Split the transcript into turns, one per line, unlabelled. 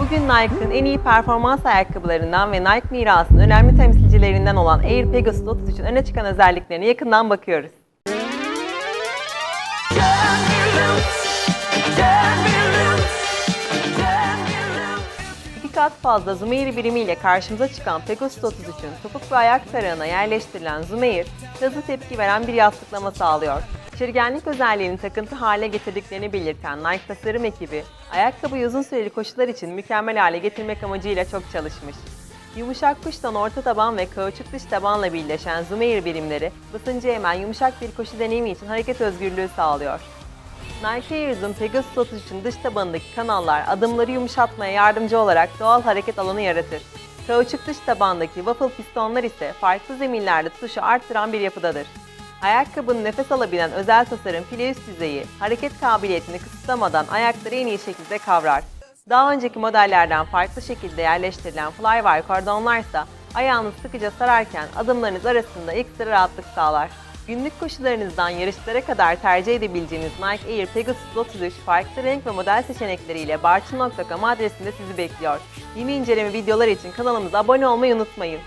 Bugün Nike'ın en iyi performans ayakkabılarından ve Nike mirasının önemli temsilcilerinden olan Air Pegasus 33'ün öne çıkan özelliklerine yakından bakıyoruz. İki kat fazla Zoom Air birimiyle karşımıza çıkan Pegasus 33'ün topuk ve ayak tarağına yerleştirilen Zoom Air, hızlı tepki veren bir yastıklama sağlıyor. Çirgenlik özelliğini takıntı hale getirdiklerini belirten Nike tasarım ekibi, ayakkabıyı uzun süreli koşular için mükemmel hale getirmek amacıyla çok çalışmış. Yumuşak kuştan orta taban ve kauçuk dış tabanla birleşen Zoom Air birimleri, basıncı emen yumuşak bir koşu deneyimi için hareket özgürlüğü sağlıyor. Nike Airs'ın Pegasus 33'ün dış tabanındaki kanallar adımları yumuşatmaya yardımcı olarak doğal hareket alanı yaratır. Kauçuk dış tabandaki waffle pistonlar ise farklı zeminlerde tutuşu arttıran bir yapıdadır. Ayakkabının nefes alabilen özel tasarım file üst yüzeyi, hareket kabiliyetini kısıtlamadan ayakları en iyi şekilde kavrar. Daha önceki modellerden farklı şekilde yerleştirilen flywire kordonlar ise ayağınızı sıkıca sararken adımlarınız arasında ekstra rahatlık sağlar. Günlük koşularınızdan yarışlara kadar tercih edebileceğiniz Nike Air Pegasus 33 farklı renk ve model seçenekleriyle barçın.com adresinde sizi bekliyor. Yeni inceleme videolar için kanalımıza abone olmayı unutmayın.